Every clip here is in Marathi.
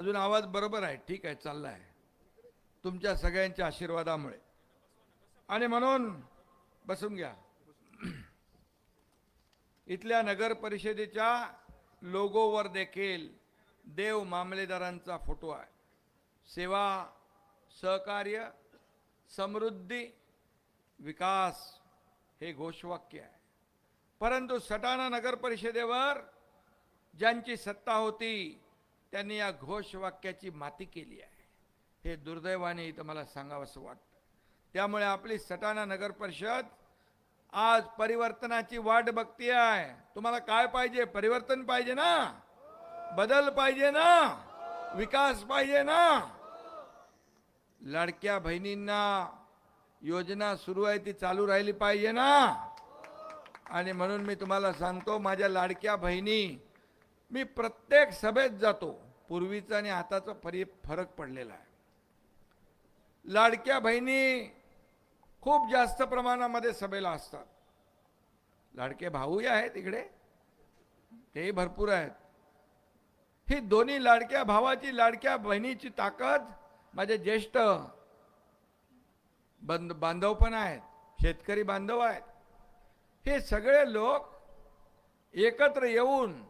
अजून आवाज बरोबर आहे. ठीक आहे चाललाय. तुमच्या सगळ्यांच्या आशीर्वादामुळे. आणि म्हणून बसून घ्या. इथल्या नगर परिषदेच्या लोगोवर देखील देव मामलेदारांचा फोटो आहे. सेवा सहकार्य समृद्धी विकास हे घोषवाक्य आहे. परंतु सटाणा नगर परिषदेवर ज्यांची सत्ता होती त्यांनी या घोषवाक्याची माती केली आहे. हे दुर्दैवाने इथं मला सांगावंसं वाटतं. त्यामुळे आपली सटाणा नगर परिषद आज परिवर्तनाची वाट बघती आहे. तुम्हाला काय पाहिजे? परिवर्तन पाहिजे ना? बदल पाहिजे ना? विकास पाहिजे ना? लाडक्या बहिणींना योजना सुरू आहे ती चालू राहिली पाहिजे ना? आणि म्हणून मी तुम्हाला सांगतो माझ्या लाडक्या बहिणी मी प्रत्येक सभेत जातो. पूर्वीचा आणि आताचा फरी फरक पडलेला आहे. लाडक्या बहिणी खूप जास्त प्रमाणामध्ये सभेला असतात. लाडके भाऊही आहेत इकडे. तेही भरपूर आहेत. ही दोन्ही लाडक्या भावाची लाडक्या बहिणीची ताकद माझे ज्येष्ठ बंद बांधव पण आहेत. शेतकरी बांधव आहेत. हे सगळे लोक एकत्र येऊन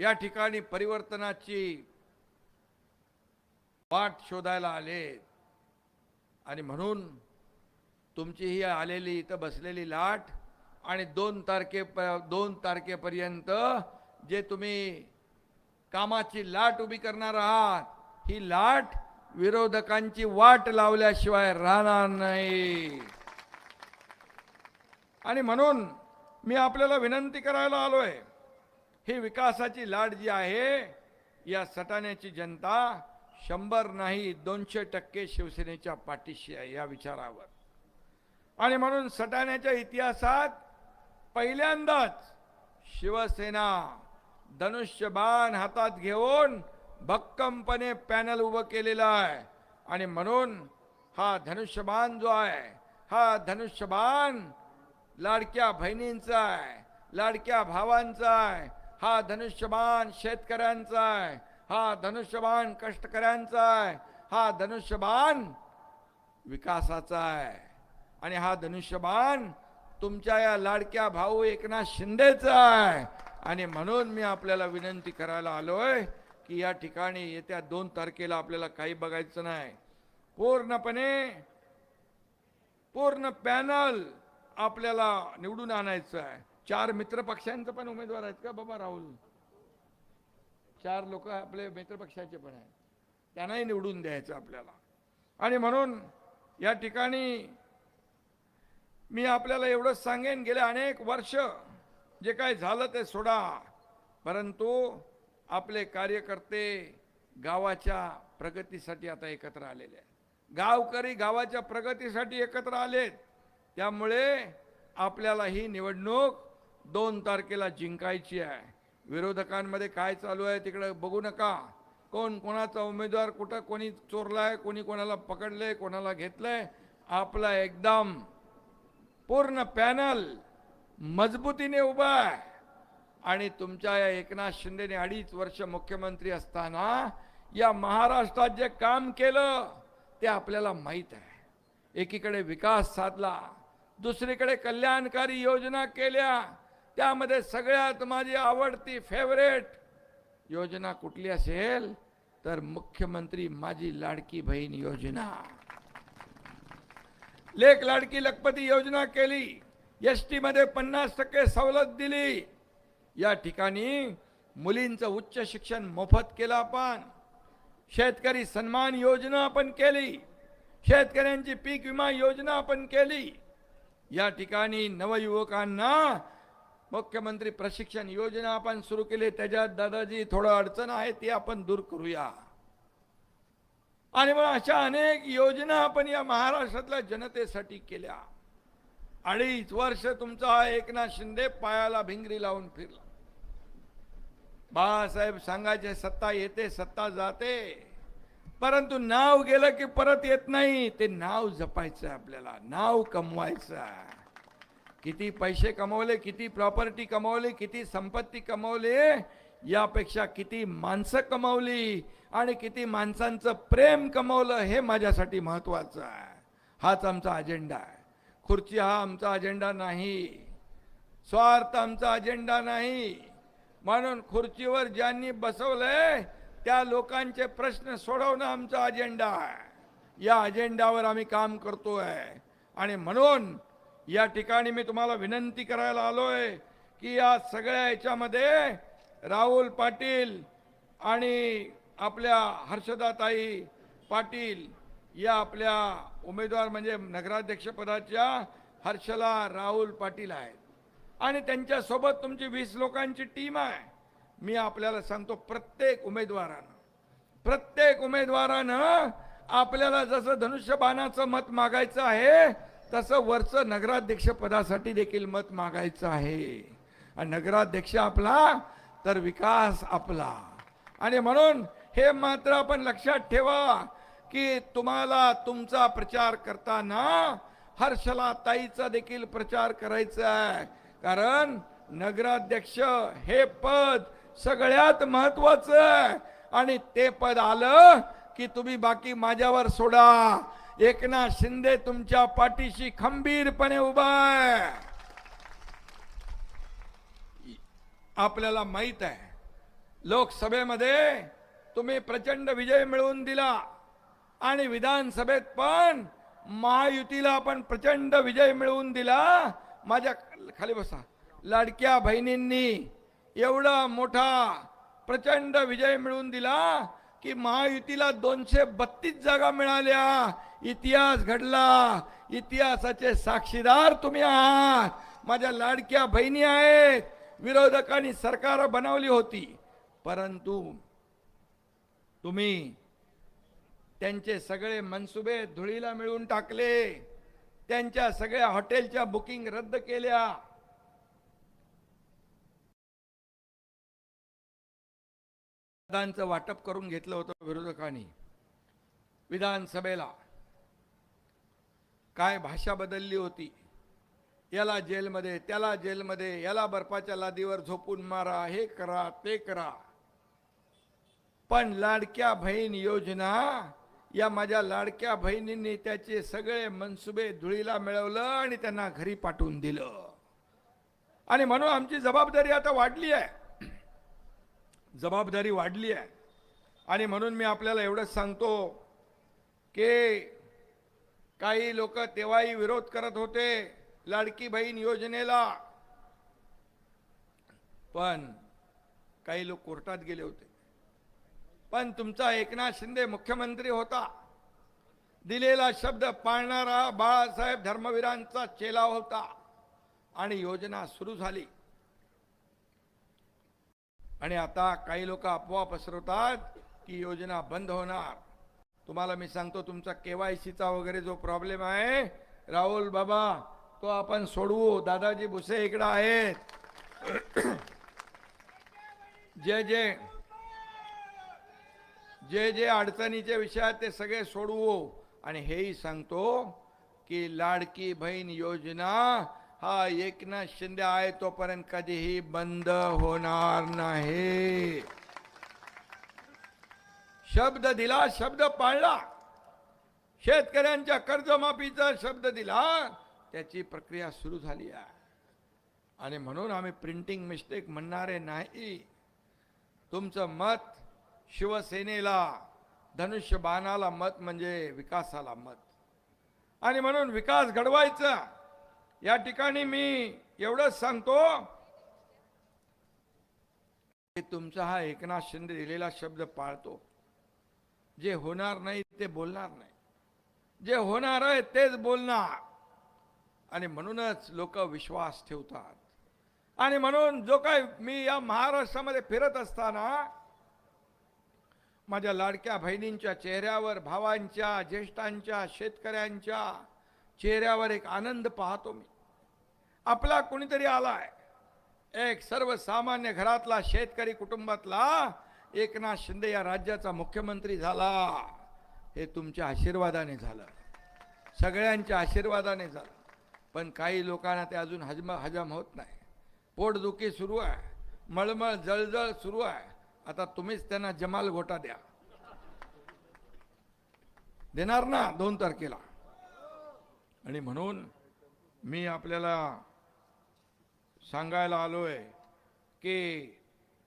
या ठिकाणी परिवर्तनाची वाट शोधायला आले. आणि म्हणून तुमची ही आलेली इथं बसलेली लाट आणि दोन तारखे दोन तारखेपर्यंत जे तुम्ही कामाची लाट उभी करणार आहात ही लाट विरोधकांची वाट लावल्याशिवाय राहणार नाही. आणि म्हणून मी आपल्याला विनंती करायला आलोय ही विकासाची लाट जी आहे या सटाण्याची जनता शंभर नाही दोनशे टक्के शिवसेनेच्या पाठीशी आहे या विचारावर. आणि म्हणून सटाण्याच्या इतिहासात पहिल्यांदाच शिवसेना धनुष्यबाण हातात घेऊन भक्कमपणे पॅनल उभं केलेलं आहे. आणि म्हणून हा धनुष्यबाण जो आहे हा धनुष्यबाण लाडक्या बहिणींचा आहे लाडक्या भावांचा आहे हा धनुष्यबाण शेतकऱ्यांचा आहे. हा धनुष्यबाण कष्टकऱ्यांचा आहे. हा धनुष्यबाण विकासाचा आहे. आणि हा धनुष्यबाण तुमच्या या लाडक्या भाऊ एकनाथ शिंदेचा आहे. आणि म्हणून मी आपल्याला विनंती करायला आलोय की या ठिकाणी येत्या दोन तारखेला आपल्याला काही बघायचं नाही. पूर्णपणे पूर्ण पॅनल आपल्याला निवडून आणायचं आहे. चार मित्र पक्षांचं पण उमेदवार आहेत का? बाबा राहुल. चार लोक आपले मित्र पक्षाचे पण आहेत. त्यांनाही निवडून द्यायचं आपल्याला. आणि म्हणून या ठिकाणी मी आपल्याला एवढंच सांगेन गेले अनेक वर्ष जे काय झालं ते सोडा. परंतु आपले कार्यकर्ते गावाच्या प्रगतीसाठी आता एकत्र आलेले आहेत. गावकरी गावाच्या प्रगतीसाठी एकत्र आलेत. त्यामुळे आपल्याला ही निवडणूक दोन तारखेला जिंकायची आहे. विरोधकांमध्ये काय चालू आहे तिकडे बघू नका. कोण कोणाचा उमेदवार कुठं कोणी चोरलाय कोणी कोणाला पकडले कोणाला घेतलंय आपला एकदम पूर्ण पॅनल मजबूतीने उभा आहे. आणि तुमच्या या एकनाथ शिंदेने अडीच वर्ष मुख्यमंत्री असताना या महाराष्ट्रात जे काम केलं ते आपल्याला माहीत आहे. एकीकडे विकास साधला दुसरीकडे कल्याणकारी योजना केल्या त्यामध्ये सगळ्यात माझी आवडती फेवरेट योजना कुठली असेल? तर मुख्यमंत्री माझी लाडकी बहीण योजना. लेख लाडकी लखपती योजना केली. एस टी मध्ये पन्नास टक्के सवलत दिली. या ठिकाणी मुलींचं उच्च शिक्षण मोफत केलं आपण. शेतकरी सन्मान योजना आपण केली. शेतकऱ्यांची पीक विमा योजना आपण केली. या ठिकाणी नवयुवकांना मुख्यमंत्री प्रशिक्षण योजना आपण सुरू केली. त्याच्यात दादाजी थोडं अडचण आहे ती आपण दूर करूया. आणि मग अशा अनेक योजना आपण या महाराष्ट्रातल्या जनतेसाठी केल्या. अडीच वर्ष तुमचा एकनाथ शिंदे पायाला भिंगरी लावून फिरला. बाळासाहेब सांगायचे सत्ता येते सत्ता जाते. परंतु नाव गेलं की परत येत नाही. ते नाव जपायचं आहे आपल्याला नाव कमवायचं आहे किती पैसे कमवले किती प्रॉपर्टी कमवली किती संपत्ती कमवली यापेक्षा किती माणसं कमवली आणि किती माणसांचं प्रेम कमावलं हे माझ्यासाठी महत्त्वाचं आहे. हाच आमचा अजेंडा आहे. खुर्ची हा आमचा अजेंडा नाही. स्वार्थ आमचा अजेंडा नाही. म्हणून खुर्चीवर ज्यांनी बसवलंय त्या लोकांचे प्रश्न सोडवणं आमचा अजेंडा आहे. या अजेंडावर आम्ही काम करतोय. आणि म्हणून या ठिकाणी मी तुम्हाला विनंती करायला आलोय की या सगळ्या याच्यामध्ये राहुल पाटील आणि आपल्या हर्षदाताई पाटील या आपल्या उमेदवार म्हणजे नगराध्यक्षपदाच्या हर्षला राहुल पाटील आहेत. आणि त्यांच्यासोबत तुमची वीस लोकांची टीम आहे. मी आपल्याला सांगतो प्रत्येक उमेदवारानं प्रत्येक उमेदवारानं आपल्याला जसं धनुष्यबाणाचं मत मागायचं आहे तसं वरचं नगराध्यक्ष पदासाठी देखील मत मागायचं आहे. आणि नगराध्यक्ष आपला तर विकास आपला. आणि म्हणून हे मात्र आपण लक्षात ठेवा की तुम्हाला तुमचा प्रचार करताना हर्षला ताईचा देखील प्रचार करायचा आहे. कारण नगराध्यक्ष हे पद सगळ्यात महत्वाचं आहे. आणि ते पद आलं की तुम्ही बाकी माझ्यावर सोडा. एकनाथ शिंदे तुमच्या पाठीशी खंबीरपणे उभा आहे. आपल्याला माहीत आहे लोकसभेमध्ये तुम्ही प्रचंड विजय मिळवून दिला आणि विधानसभेत पण महायुतीला आपण प्रचंड विजय मिळवून दिला. माझ्या खाली बसा. लाडक्या बहिणींनी एवढा मोठा प्रचंड विजय मिळवून दिला की महायुतीला दोनशे बत्तीस जागा मिळाल्या. इतिहास घडला. इतिहासाचे साक्षीदार तुम्ही आहात. माझ्या लाडक्या बहिणी आहेत. विरोधकांनी सरकार बनवली होती. परंतु तुम्ही त्यांचे सगळे मनसुबे धुळीला मिळून टाकले. त्यांच्या सगळ्या हॉटेलच्या बुकिंग रद्द केल्या. वाटप करून घेतलं होतं विरोधकांनी. विधानसभेला काय भाषा बदलली होती? याला जेलमध्ये त्याला जेलमध्ये याला बर्फाच्या लादीवर झोपून मारा हे करा ते करा. पण लाडक्या बहीण योजना या माझ्या लाडक्या बहिणींनी त्याचे सगळे मनसुबे धुळीला मिळवलं आणि त्यांना घरी पाठवून दिलं. आणि म्हणून आमची जबाबदारी आता वाढली आहे. जबाबदारी वाढली आहे. आणि म्हणून मी आपल्याला एवढंच सांगतो की काही लोक तेव्हाही विरोध करत होते लाडकी बहीण योजनेला. पण काही लोक कोर्टात गेले होते. पण तुमचा एकनाथ शिंदे मुख्यमंत्री होता. दिलेला शब्द पाळणारा बाळासाहेब धर्मवीरांचा चेला होता आणि योजना सुरू झाली. आणि आता काही लोक अफवा पसरवतात की योजना बंद होणार. तुम्हाला मी सांगतो तुमचा केवायसीचा वगैरे जो प्रॉब्लेम आहे राहुल बाबा तो आपण सोडवू. दादाजी भुसे इकडं आहेत. जे जे जे जे अडचणीचे विषय आहेत ते सगळे सोडवू. आणि हेही सांगतो की लाडकी बहीण योजना हा एकनाथ शिंदे आहे तोपर्यंत कधीही बंद होणार नाही. शब्द दिला शब्द पाळला. शेतकऱ्यांच्या कर्जमाफीचा शब्द दिला त्याची प्रक्रिया सुरू झाली आहे. आणि म्हणून आम्ही प्रिंटिंग मिस्टेक म्हणणारे नाही. तुमचं मत शिवसेनेला धनुष्यबाणाला मत म्हणजे विकासाला मत. आणि म्हणून विकास घडवायचा. या ठिकाणी मी एवढंच सांगतो की तुमचा हा एकनाथ शिंदे दिलेला शब्द पाळतो. जे होणार नाही ते बोलणार नाही. जे होणार आहे तेच बोलणार. आणि म्हणूनच लोक विश्वास ठेवतात. आणि म्हणून जो काय मी या महाराष्ट्रामध्ये फिरत असताना माझ्या लाडक्या बहिणींच्या चेहऱ्यावर भावांच्या ज्येष्ठांच्या शेतकऱ्यांच्या चेहऱ्यावर एक आनंद पाहतो मी. आपला कोणीतरी आलाय. एक सर्वसामान्य घरातला शेतकरी कुटुंबातला एकनाथ शिंदे या राज्याचा मुख्यमंत्री झाला. हे तुमच्या आशीर्वादाने झालं. सगळ्यांच्या आशीर्वादाने झालं. पण काही लोकांना ते अजून हजम हजम होत नाही. पोटदुखी सुरू आहे. मळमळ जळजळ सुरू आहे. आता तुम्हीच त्यांना जमाल घोटा द्या. देणार ना दोन तारखेला. आणि म्हणून मी आपल्याला सांगायला आलोय की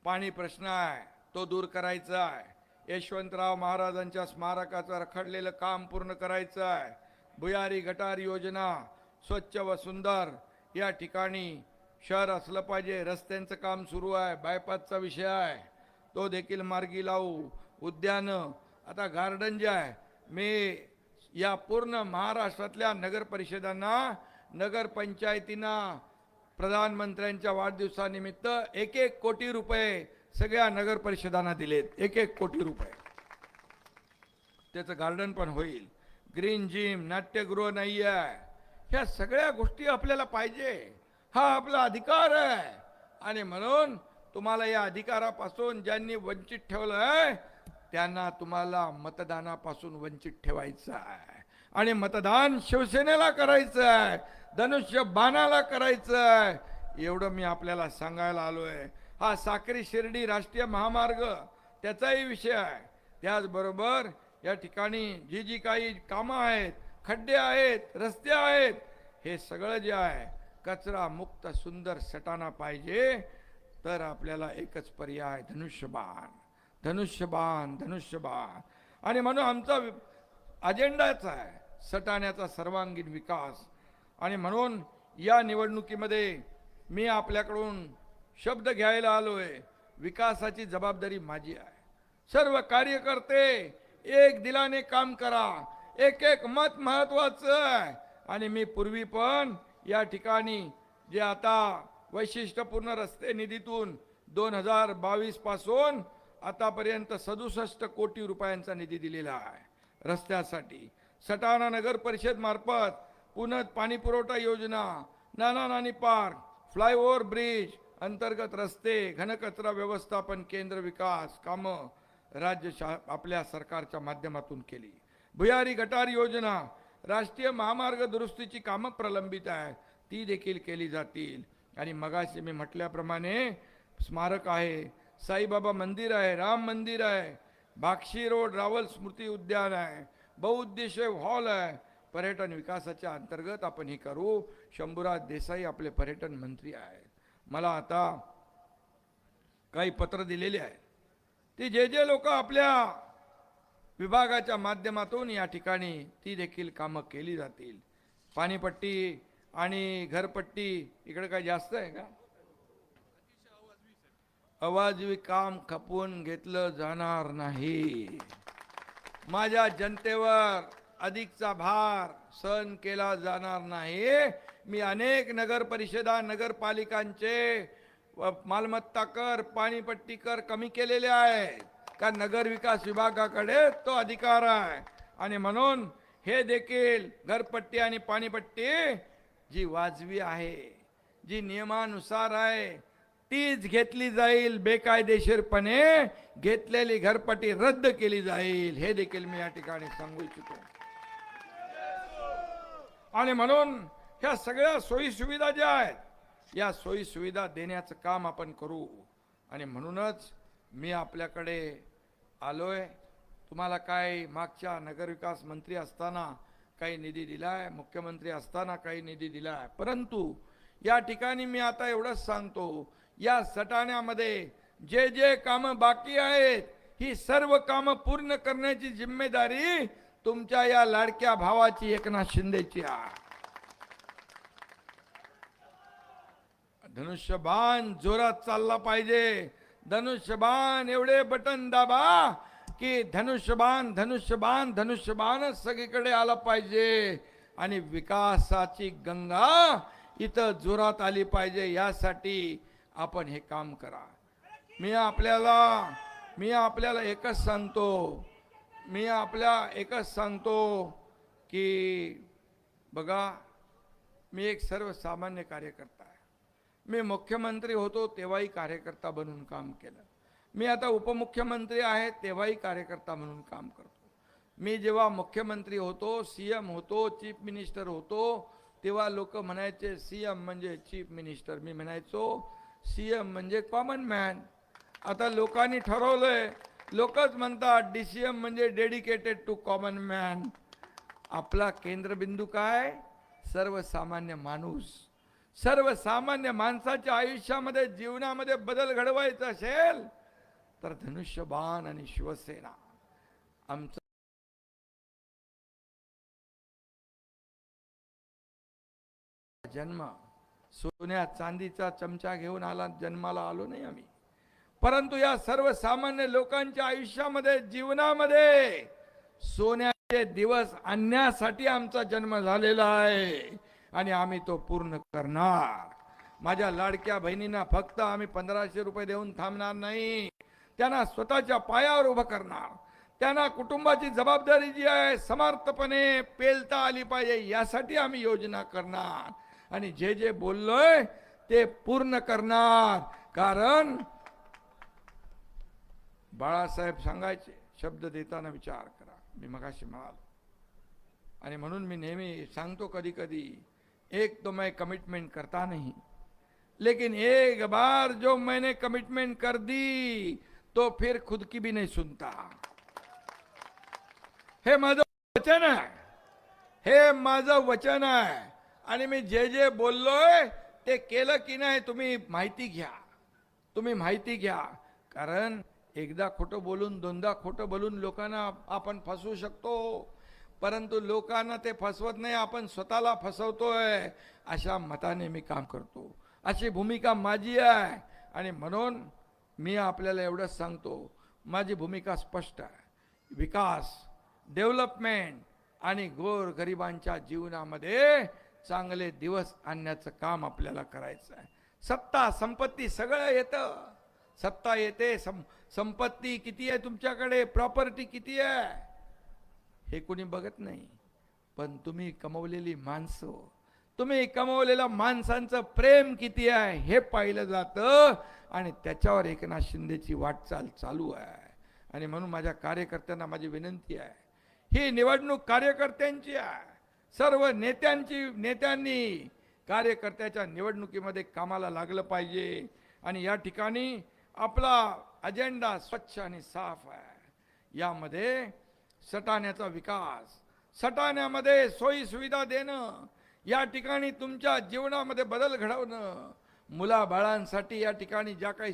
पाणी प्रश्न आहे. तो दूर करायचा आहे. यशवंतराव महाराजांच्या स्मारकाचं रखडलेलं काम पूर्ण करायचं आहे. भुयारी गटार योजना स्वच्छ व सुंदर या ठिकाणी शहर असलं पाहिजे. रस्त्यांचं काम सुरू आहे. बायपासचा विषय आहे. तो देखील मार्गी लावू. उद्यानं आता गार्डन जे आहे मी या पूर्ण महाराष्ट्रातल्या नगर परिषदांना प्रधानमंत्र्यांच्या वाढदिवसानिमित्त एक एक कोटी रुपये सगळ्या नगर परिषदांना दिलेत एक एक कोटी रुपये. त्याचं गार्डन पण होईल. ग्रीन जिम नाट्यगृह नाही आहे ह्या सगळ्या गोष्टी आपल्याला पाहिजे. हा आपला अधिकार आहे. आणि म्हणून तुम्हाला या अधिकारापासून ज्यांनी वंचित ठेवलं आहे त्यांना तुम्हाला मतदानापासून वंचित ठेवायचं आहे. आणि मतदान शिवसेनेला करायचं आहे. धनुष्य बाणाला करायचं आहे. एवढं मी आपल्याला सांगायला आलोय. हा साक्री शिर्डी राष्ट्रीय महामार्ग त्याचाही विषय आहे. त्याचबरोबर या ठिकाणी जी जी काही कामं आहेत खड्डे आहेत रस्ते आहेत हे सगळं जे आहे कचरा मुक्त सुंदर सटाणा पाहिजे तर आपल्याला एकच पर्याय धनुष्यबाण. धनुष्यबाण धनुष्यबाण. आणि म्हणून आमचा अजेंडाच आहे सटाण्याचा सर्वांगीण विकास. आणि म्हणून या निवडणुकीमध्ये मी आपल्याकडून शब्द घ्यायला आलोय. विकासाची जबाबदारी माझी आहे. सर्व कार्यकर्ते एक दिलाने काम करा. एक एक मत महत्वाचं आहे. आणि मी पूर्वी पण या ठिकाणी जे आता वैशिष्ट्यपूर्ण रस्ते निधीतून दोन हजार बावीसपासून आतापर्यंत सदुसष्ट कोटी रुपयांचा निधी दिलेला आहे. रस्त्यासाठी. सटाणा नगर परिषद मार्फत पुनत पाणी पुरवठा योजना Nana Nani park flyover bridge अंतर्गत रस्ते घनकचरा व्यवस्थापन केंद्र विकास कामं राज्य शा आपल्या सरकारच्या माध्यमातून केली. भुयारी गटार योजना राष्ट्रीय महामार्ग दुरुस्तीची कामं प्रलंबित आहे ती देखील केली जातील. आणि मगाशी मी म्हटल्याप्रमाणे स्मारक आहे साईबाबा मंदिर आहे राम मंदिर आहे बाक्षी रोड रावल स्मृती उद्यान आहे बहुउद्देशीय हॉल आहे. पर्यटन विकासाच्या अंतर्गत आपण हे करू. शंभूराज देसाई आपले पर्यटन मंत्री आहेत. मला आता काही पत्र दिलेली आहे. ती जे जे लोक आपल्या विभागाच्या माध्यमातून या ठिकाणी ती देखील कामं केली जातील. पाणीपट्टी आणि घरपट्टी इकडे काय जास्त आहे का? अवाजवी काम खपवून घेतलं जाणार नाही. माझ्या जनतेवर अधिकचा भार सहन केला जाणार नाही. मी अनेक नगर परिषदा नगरपालिकांचे मालमत्ता कर पाणीपट्टी कर कमी केलेले आहे का नगर विकास विभागाकडे तो अधिकार आहे. आणि म्हणून हे देखील घरपट्टी आणि पाणीपट्टी जी वाजवी आहे जी नियमानुसार आहे तीच घेतली जाईल बेकायदेशीरपणे घेतलेली घरपट्टी रद्द केली जाईल हे देखील मी या ठिकाणी सांगू इच्छितो. आणि म्हणून ह्या सगळ्या सोयीसुविधा ज्या आहेत या सोयीसुविधा देण्याचं काम आपण करू. आणि म्हणूनच मी आपल्याकडे आलो आहे तुम्हाला काय मागच्या नगरविकास मंत्री असताना काही निधी दिला आहे मुख्यमंत्री असताना काही निधी दिला आहे परंतु या ठिकाणी मी आता एवढंच सांगतो या सटाण्यामध्ये जे जे कामं बाकी आहेत ही सर्व कामं पूर्ण करण्याची जिम्मेदारी तुमच्या या लाडक्या भावाची एकनाथ शिंदेची आहे. धनुष्यबाण जोरात चालला पाहिजे. धनुष्यबाण एवढे बटन दाबा की धनुष्यबाण धनुष्यबाण धनुष्यबाणच सगळीकडे आला पाहिजे. आणि विकासाची गंगा इथं जोरात आली पाहिजे. यासाठी आपण हे काम करा. मी आपल्याला मी आपल्याला एकच सांगतो मी आपल्या एकच सांगतो की बघा मी एक सर्वसामान्य कार्यकर्ता मी मुख्यमंत्री होतो तेव्हाही कार्यकर्ता बनून काम केलं. मी आता उपमुख्यमंत्री आहे तेव्हाही कार्यकर्ता म्हणून काम करतो. मी जेव्हा मुख्यमंत्री होतो सी एम होतो चीफ मिनिस्टर होतो तेव्हा लोक म्हणायचे सी एम म्हणजे चीफ मिनिस्टर मी म्हणायचो सी एम म्हणजे कॉमन मॅन आता लोकांनी ठरवलंय लोकच म्हणतात डी सी एम म्हणजे डेडिकेटेड टू कॉमन मॅन आपला केंद्रबिंदू काय? सर्वसामान्य माणूस. सर्वसामान्य माणसाच्या आयुष्यामध्ये जीवनामध्ये बदल घडवायचा असेल तर धनुष्यबाण आणि शिवसेना आमचं जन्म. सोन्या चांदीचा चमचा घेऊन आला जन्माला आलो नाही आम्ही. परंतु या सर्वसामान्य लोकांच्या आयुष्यामध्ये जीवनामध्ये सोन्याचे दिवस आणण्यासाठी आमचा जन्म झालेला आहे. आणि आम्ही तो पूर्ण करणार. माझ्या लाडक्या बहिणींना फक्त आम्ही पंधराशे रुपये देऊन थांबणार नाही. त्यांना स्वतःच्या पायावर उभं करणार. त्यांना कुटुंबाची जबाबदारी जी आहे समर्थपणे पेलता आली पाहिजे यासाठी आम्ही योजना करणार. आणि जे जे बोललोय ते पूर्ण करणार. कारण बाळासाहेब सांगायचे शब्द देताना विचार करा. मी मगाशी म्हणालो. आणि म्हणून मी नेहमी सांगतो कधी कधी एक तो मैं कमिटमेंट करता नहीं। लेकिन एक बार जो मैंने कमिटमेंट कर दी तो फिर खुद की भी नहीं सुनता। हे माझं वचन आहे। हे माझं वचन आहे। आणि मी जे जे बोललोय ते केलं की नाही तुम्ही माहिती घ्या। तुम्ही माहिती घ्या। कारण एकदा खोटं बोलून दोनदा खोटं बोलून लोकांना आपण फसवू शकतो। परंतु लोकांना ते फसवत नाही आपण स्वतःला फसवतोय अशा मताने मी काम करतो. अशी भूमिका माझी आहे आणि म्हणून मी आपल्याला एवढंच सांगतो माझी भूमिका स्पष्ट आहे. विकास डेव्हलपमेंट आणि गोर गरिबांच्या जीवनामध्ये चांगले दिवस आणण्याचं काम आपल्याला करायचं आहे. सत्ता संपत्ती सगळं येतं. सत्ता येते सं संपत्ती किती आहे तुमच्याकडे? प्रॉपर्टी किती आहे? हे कोणी बघत नाही. पण तुम्ही कमवलेली माणसं तुम्ही कमवलेल्या माणसांचं प्रेम किती आहे हे पाहिलं जातं आणि त्याच्यावर एकनाथ शिंदेची वाटचाल चालू आहे. आणि म्हणून माझ्या कार्यकर्त्यांना माझी विनंती आहे. ही निवडणूक कार्यकर्त्यांची आहे. सर्व नेत्यांची नेत्यांनी कार्यकर्त्याच्या निवडणुकीमध्ये कामाला लागलं पाहिजे. आणि या ठिकाणी आपला अजेंडा स्वच्छ आणि साफ आहे. यामध्ये सटाण्याचा विकास. सटाण्यामध्ये सोयी सुविधा देणं या ठिकाणी तुमच्या जीवनामध्ये बदल घडवणं. मुलाबाळांसाठी या ठिकाणी ज्या काही